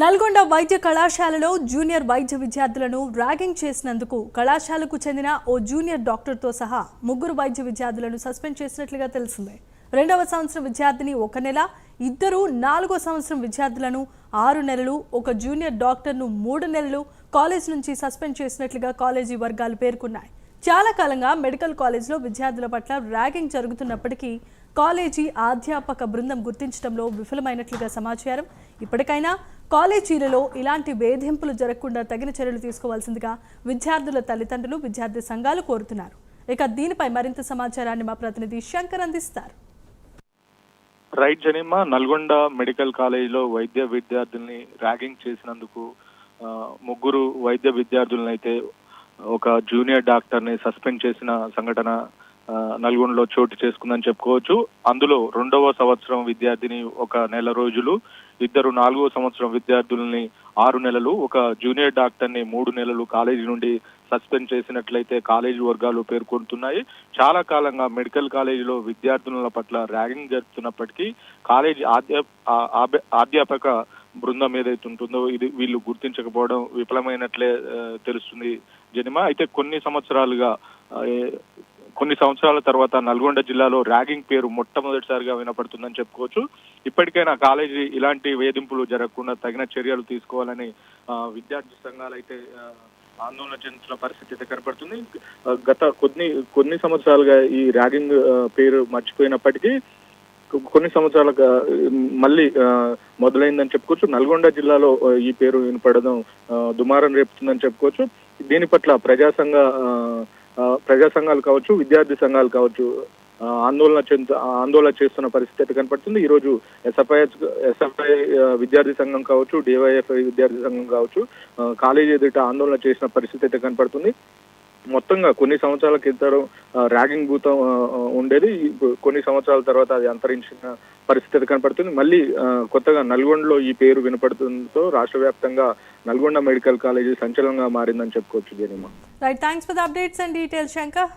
నల్గొండ వైద్య కళాశాలలో జూనియర్ వైద్య విద్యార్థులను ర్యాగింగ్ చేసినందుకు కళాశాలకు చెందిన ఓ జూనియర్ డాక్టర్తో సహా ముగ్గురు వైద్య విద్యార్థులను సస్పెండ్ చేసినట్లుగా తెలిసిందే. రెండవ సంవత్సరం విద్యార్థిని ఒక నెల ఇద్దరు నాలుగో సంవత్సరం విద్యార్థులను ఆరు నెలలు ఒక జూనియర్ డాక్టర్ను మూడు నెలలు కాలేజ్ నుంచి సస్పెండ్ చేసినట్లుగా కాలేజీ వర్గాలు పేర్కొన్నాయి. చాలా కాలంగా మెడికల్ కాలేజ్లో విద్యార్థుల పట్ల ర్యాగింగ్ జరుగుతున్నప్పటికీ కాలేజీ అధ్యాపక బృందం గుర్తించడంలో విఫలమైనట్లుగా సమాచారం. ఇప్పటికైనా కాలేజీలలో ఇలాంటి వేధింపులు జరగకుండా తగిన చర్యలు తీసుకోవాల్సిందిగా విద్యార్థుల తల్లిదండ్రులు విద్యార్థి సంఘాలు కోరుతున్నారు. ఇక దీనిపై మరింత సమాచారాన్ని మా ప్రతినిధి శంకర్ అందిస్తారు. రైట్ జనిమా నల్గొండ మెడికల్ కాలేజీలో వైద్య విద్యార్థుల్ని ర్యాగింగ్ చేసినందుకు ముగ్గురు వైద్య విద్యార్థులను అయితే ఒక జూనియర్ డాక్టర్ని సస్పెండ్ చేసిన సంఘటన నల్గొండలో చోటు చేసుకుందని చెప్పుకోవచ్చు. అందులో రెండవ సంవత్సరం విద్యార్థిని ఒక నెల రోజులు ఇద్దరు నాలుగో సంవత్సరం విద్యార్థుల్ని ఆరు నెలలు ఒక జూనియర్ డాక్టర్ని మూడు నెలలు కాలేజీ నుండి సస్పెండ్ చేసినట్లయితే కాలేజీ వర్గాలు పేర్కొంటున్నాయి. చాలా కాలంగా మెడికల్ కాలేజీలో విద్యార్థుల పట్ల ర్యాగింగ్ జరుపుతున్నప్పటికీ కాలేజీ ఆధ్యా అధ్యాపక బృందం ఏదైతే ఉంటుందో ఇది వీళ్ళు గుర్తించకపోవడం విఫలమైనట్లే తెలుస్తుంది జనిమ. అయితే కొన్ని సంవత్సరాలుగా కొన్ని సంవత్సరాల తర్వాత నల్గొండ జిల్లాలో ర్యాగింగ్ పేరు మొట్టమొదటిసారిగా వినపడుతుందని చెప్పుకోవచ్చు. ఇప్పటికైనా కాలేజీ ఇలాంటి వేధింపులు జరగకుండా తగిన చర్యలు తీసుకోవాలని విద్యార్థి సంఘాలు అయితే ఆందోళన చెందుతున్న పరిస్థితి అయితే కనపడుతుంది. గత కొన్ని కొన్ని సంవత్సరాలుగా ఈ ర్యాగింగ్ పేరు మర్చిపోయినప్పటికీ కొన్ని సంవత్సరాలుగా మళ్ళీ మొదలైందని చెప్పుకోవచ్చు. నల్గొండ జిల్లాలో ఈ పేరు వినపడడం దుమారం రేపుతుందని చెప్పుకోవచ్చు. దీని పట్ల ప్రజాసంఘ ప్రజా సంఘాలు కావచ్చు విద్యార్థి సంఘాలు కావచ్చు ఆందోళన చెందు ఆందోళన చేస్తున్న పరిస్థితి అయితే కనపడుతుంది. ఈ రోజు ఎస్ఎఫ్ఐ ఎస్ఎఫ్ఐ విద్యార్థి సంఘం కావచ్చు డివైఎఫ్ఐ విద్యార్థి సంఘం కావచ్చు కాలేజీ ఎదుట ఆందోళన చేసిన పరిస్థితి అయితే కనపడుతుంది. మొత్తంగా కొన్ని సంవత్సరాల క్రితం ర్యాగింగ్ భూతం ఉండేది. కొన్ని సంవత్సరాల తర్వాత అది అంతరించిన పరిస్థితి కనపడుతుంది. మళ్ళీ కొత్తగా నల్గొండలో ఈ పేరు వినపడుతుందో రాష్ట్ర వ్యాప్తంగా నల్గొండ మెడికల్ కాలేజీ సంచలనంగా మారిందని చెప్పుకోవచ్చు జనిమా. Right thanks for the updates and details Shankar